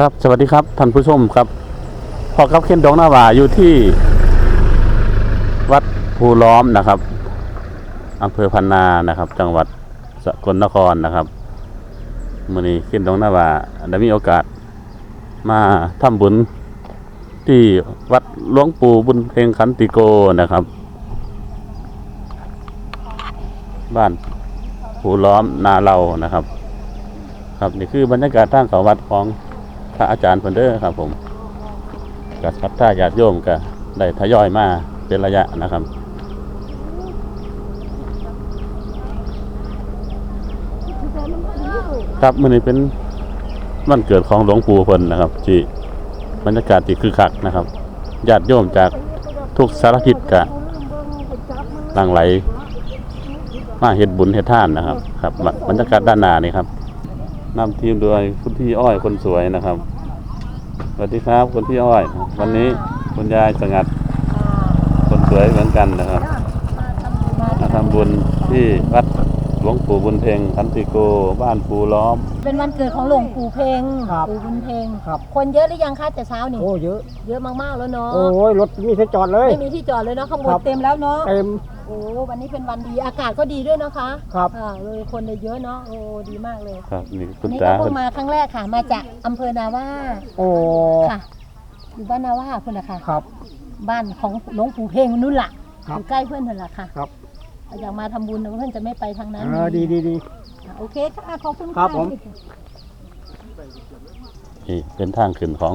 ครับ สวัสดีครับท่านผู้ชมครับพอกับเคนดองนาวาอยู่ที่ วัดภูล้อมนะครับอำเภอพันนานะครับ จังหวัดสกลนครนะครับมื่อนี้เคนดองนาวาได้มีโอกาสมาทำบุญที่วัดหลวงปู่บุญเพ็งขันติโกนะครับ บ้านภูล้อมนาเรานะครับ ครับนี่คือบรรยากาศทางเขาวัดของ พระอาจารย์พิ่นเด้อครับ ผมกับศรัทธาญาติโยมก็ได้ทยอยมาเป็นระยะนะครับครับมื้อนี้เป็นวันเกิดของหลวงปู่พิ่นนะครับที่บรรยากาศที่คึกคักนะครับญาติโยมจากทุกสารทิศก็หลั่งไหลมาเฮ็ดบุญเฮ็ดท่านนะครับ ครับบรรยากาศด้านหน้านี่ครับ นำทีมโดยคุณพี่อ้อยคนสวยนะครับสวัสดีครับคุณพี่อ้อย วันนี้คุณยายสงัด คนสวยเหมือนกันนะครับมาทำบุญที่วัดหลวงปู่บุญเพ็งขันติโก บ้านปูล้อม เป็นวันเกิดของหลวงปู่เพงครับ ปู่บุญเพงครับ คนเยอะหรือยังคะแต่เช้านี่โอ้เยอะ เยอะมากๆแล้วเนาะโอ้ยรถมีที่จอดเลย ไม่มีที่จอดเลยเนาะขบวคนรับ เต็มแล้วเนาะ เต็ม โอ้วันนี้เป็นวันดีอากาศก็ดีด้วยนะคะครับ อ่าเลยคนเลยเยอะเนาะโอ้ดีมากเลยครับนี่คุอันณนี้จ๋าก็เพิ่งมาครั้งแรกค่ะ มาจากอำเภอนาว่าโอ้ค่ะอยู่บ้านนาว่าเพื่อนนะคะครับ บ้านของหลวงปู่เพงนู่นล่ะครัอบยู่ใกล้เพื่อนเพื่อนล่ะค่ะครับ อยากมาทำบุญแต่ว่าเพื่อนจะไม่ไปทางนั้นเออดีดีดี อะโอเคค่ะขอบคุณครัค่ะบผม นี่เป็นทางขึ้นของ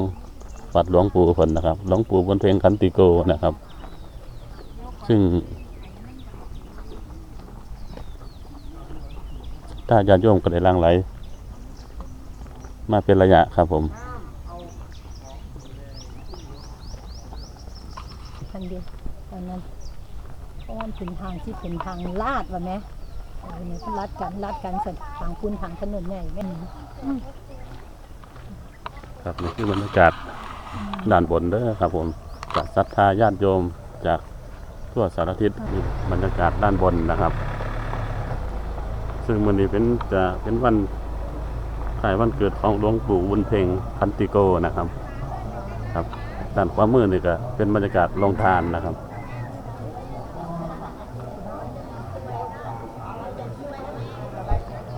วัดหลวงปู่เพิ่นนะครับ หลวงปู่บุญเพ็งขันติโกนะครับ ซึ่ง ถ้าญาติโยมก็ได้หลังไหล มาเป็นระยะครับผมทางเดียวตอนนั้นเพราะว่ามันเป็นทางที่เป็นทางลาดว่ะแม่เออเนี่ยเขาลัดกันลัดกันเสร็จทางคุณทางถนนใหญ่แม่ครับนี่คือบรรยากาศด้านบนเด้อครับผมจากศรัทธาญาติโยมจากทั่วสารทิศนี่บรรยากาศด้านบนนะครับ ซึ่งวันนี้เป็นจะเป็นวันคล้ายวันเกิดของหลวงปู่บุญเพ็งคันติโกนะครับ ครับด้านขวามือนี่ก็เป็นบรรยากาศลงทานนะครับ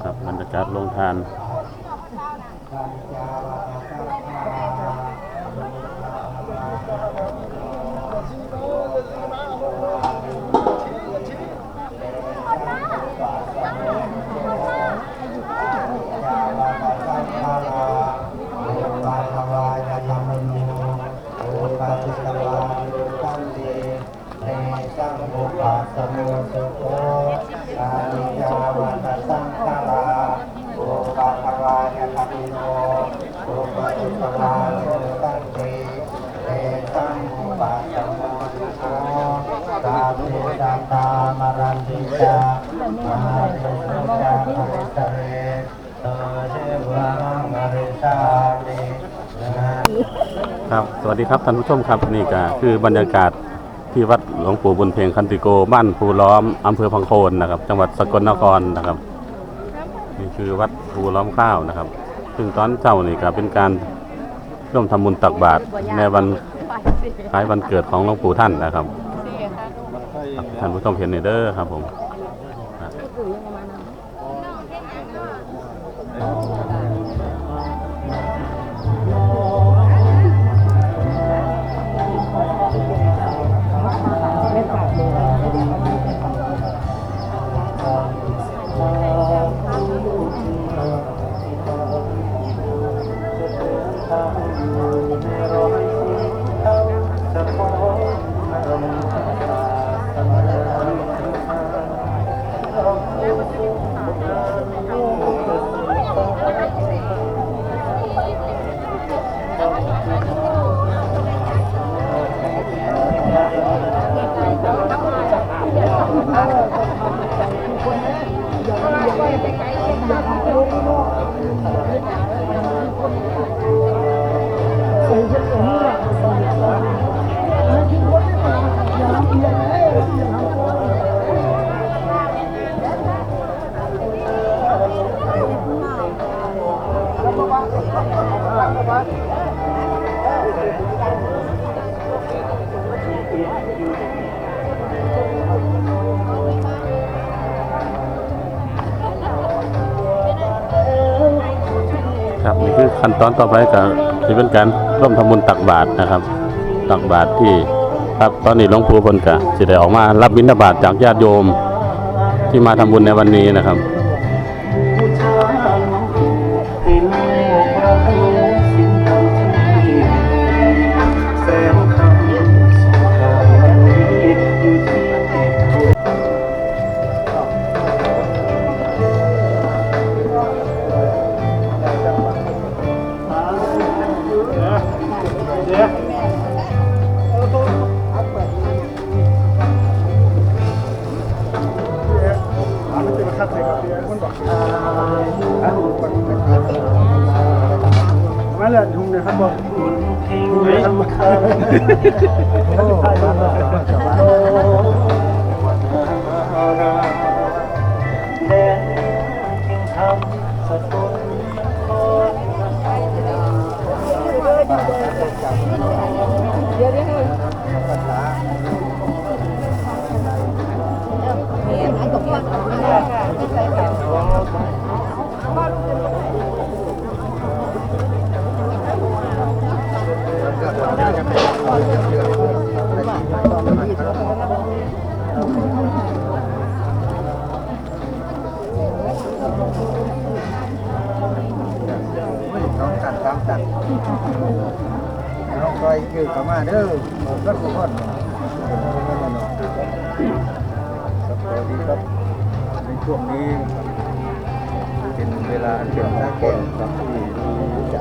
ครับบรรยากาศลงทาน มารันติจามาเรจาคาริตเรตเชวังอริสาติครับ สวัสดีครับท่านผู้ชมครับนี่ก็คือบรรยากาศที่วัดหลวงปู่บุญเพ็งคันติโกบ้านภูล้อมอำเภอพังโคนนะครับ จังหวัดสกลนครนะครับ นี่คือวัดภูล้อมข้าวนะครับ ซึ่งตอนเช้านี่ก็เป็นการร่วมทำบุญตักบาตรในวันคล้ายวันเกิดของหลวงปู่ท่านนะครับ ท่านผู้ชมเห็นในเด้อครับผม ครั นี่คือขั้นตอนต่อไปก็จะเป็นการร่วมทำบุญตักบาตรนะครับตักบาตรที่ครับตอนนี้หลวงปู่พนกะจะได้ออกมารับบิณฑบาตจากญาติโยมที่มาทำบุญในวันนี้นะครับ ยทุ่งเนี่ยครับบอกเพลงไหนคำแดนจึงทำสะกดคอยน้ อยยืดกลับมาเด้อผมก็ทุกคนสวัสดีครับในช่วงนี้เป็นเวลาอันเป็นหน้าแก่ครับที่มีใจ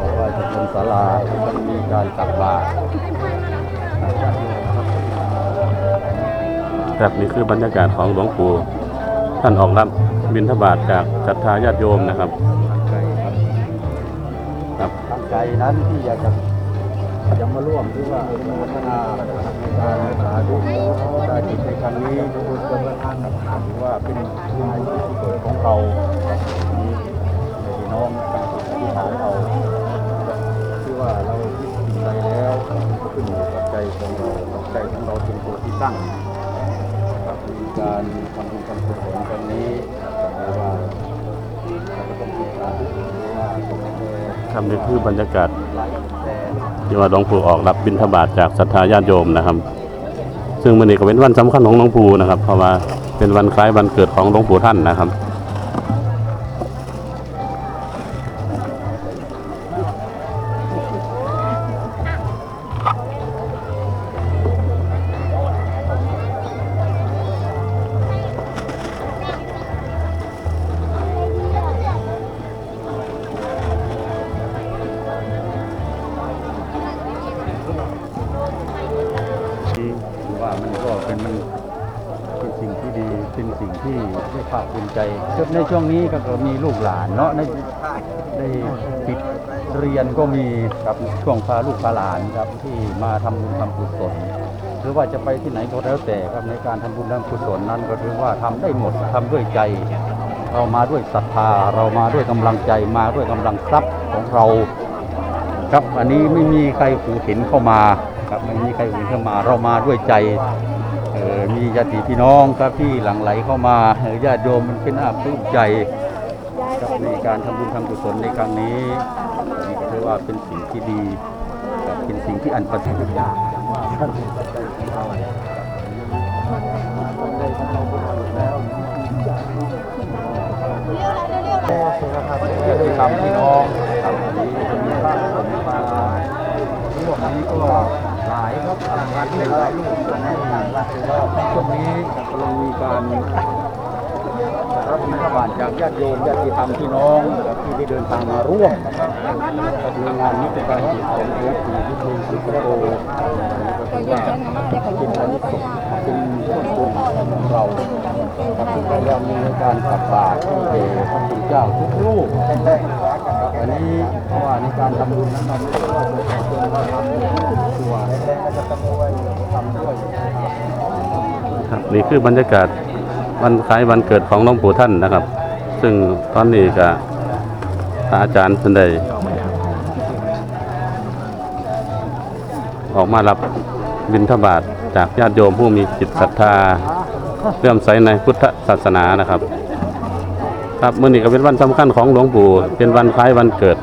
บอกว่าจะเป็นศาลาต้องมีการตักบาตรครับนี่คือบรรยากาศของหลวงปู่ท่านออกรับบิณฑบาตจากศรัทธาญาติโยมนะครับ ใจนั้นที่อยากจะจะมาร่วมหรือว่าพัฒนาการรักษาดูได้จิตในครั้งนี้ทุกคนเป็นประธานถือว่าเป็นงานที่เกิดของเรามีพี่น้องต่างที่ฐานเราที่ว่าเราคิดสิ่งใดแล้วขึ้นอยู่กับใจของเราใจของเราเป็นตัวที่ตั้งครับมีการทำบุญทำกุศล ครับนี่คือบรรยากาศที่ว่าหลวงปู่ออกรับบิณฑบาตจากศรัทธาญาติโยมนะครับ ซึ่งมันนี้ก็เป็นวันสำคัญของหลวงปู่นะครับ เพราะว่าเป็นวันคล้ายวันเกิดของหลวงปู่ท่านนะครับ ที่ได้ภาคภูมิใจในช่วงนี้ก็มีลูกหลานเนาะในได้ปิดเรียนก็มีครับช่วงพาลูกพาหลานครับที่มาทำบุญทำกุศลหรือว่าจะไปที่ไหนก็แล้วแต่ครับในการทำบุญทำกุศลนั้น ก็ถือว่าทำได้หมดทำด้วยใจ เรามาด้วยศรัทธา เรามาด้วยกำลังใจมาด้วยกำลังทรัพย์ของเรา ครับอันนี้ไม่มีใครหูเห็นเข้ามาครับไม่มีใครหูเห็นเข้ามา เรามาด้วยใจ มีญาติพี่น้องครับที่หลั่งไหลเข้ามาญาติโยมมันเป็นอาภื้มใจครับในการทำบุญทำกุศลในครั้งนี้นี่ก็ถือว่าเป็นสิ่งที่ดีเป็นสิ่งที่อันประเสริฐญาติธรรมพี่น้องครับนี้มีพระสงฆ์มาช่วงนี้ก็ายครับทางวัดที่หลายลูกช่วงนี้ช่วงนี้กำลังมีการรับบิณฑบาตจากญาติโยมญาติธรรมพี่น้องที่ได้เดินทางมาร่วมกับงานนี้เป็นการจิตของหลวงปู่ที่ทูลสุโตก็ถือว่าเป็นอานิสงเป็นต้นทุนของเราครับที่เรามีการขับบาตรที่เดชพระคุณเจ้าทุกรูปอันนี้เพราะว่า ในการทำบุญนั้นเราไม่ได้ว่าจะทำว่าทำตัวแรกๆก็จะทำด้วยทำด้วยครับนี่คือบรรยากาศวันคล้ายวันเกิดของหลวงปู่ท่านนะครับ ซึ่งตอนนี้ก็พระอาจารย์ท่านใดออกมารับบิณฑบาตจากญาติโยมผู้มีจิตศรัทธาเลื่อมใสในพุทธศาสนานะครับ ครับเมื้อนี้ก็เป็นวันสำคัญของหลวงปู่เป็นวันคล้ายวันเกิด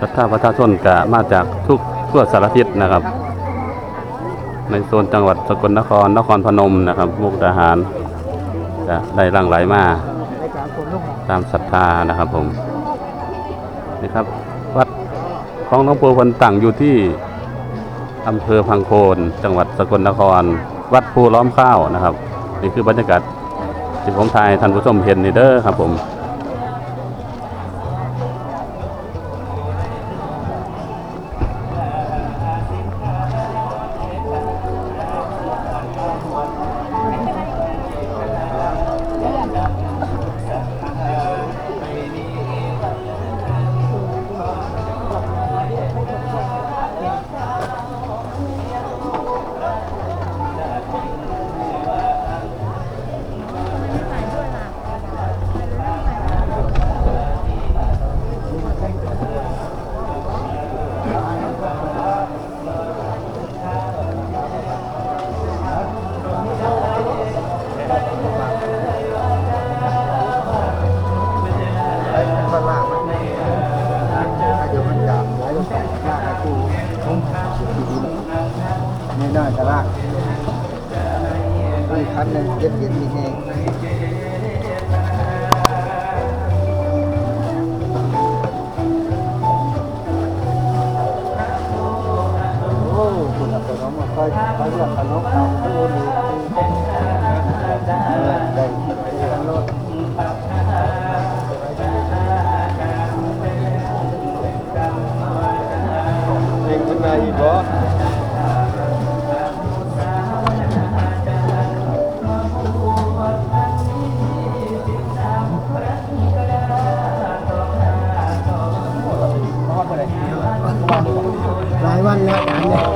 ศรัทธาประชาชนก็มาจากทุกทั่วสารทิศนะครับ ในโซนจังหวัดสกลนครนครพนมนะครับมุกดาหารจะได้ร่างไหลมาตามศรัทธานะครับผมนี่ครับวัดของหลวงปู่พันตั้งอยู่ที่อำเภอพังโคน จังหวัดสกลนคร วัดภูล้อมข้าวนะครับ นี่คือบรรยากาศที่ผมถ่ายท่านผู้ชมเห็นนี่เด้อครับผม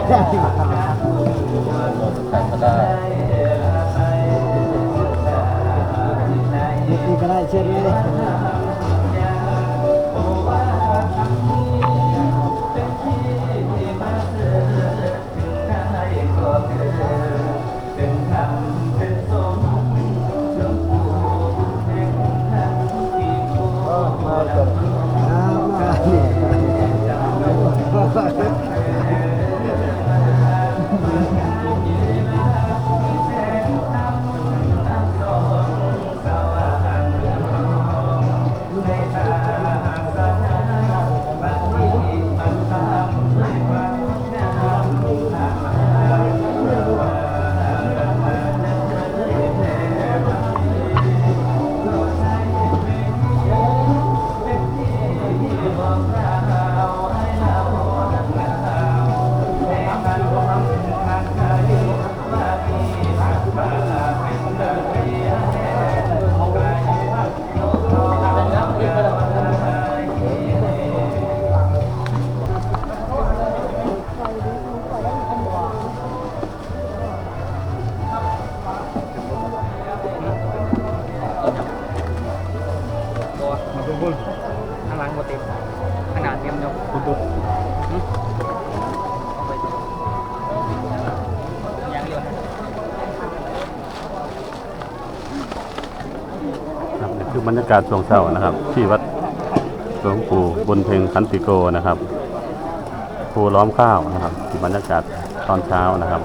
นี่ก็ได้เช่นนี้ ข้างหลังหมดเต็มขนาดเต็มเนาะคุณดูยังอยู่ครับนี่คือบรรยากาศช่วงเช้านะครับ ที่วัดหลวงปู่บุญเพ็งขันติโกนะครับภูล้อมข้าวนะครับที่บรรยากาศตอนเช้านะครับ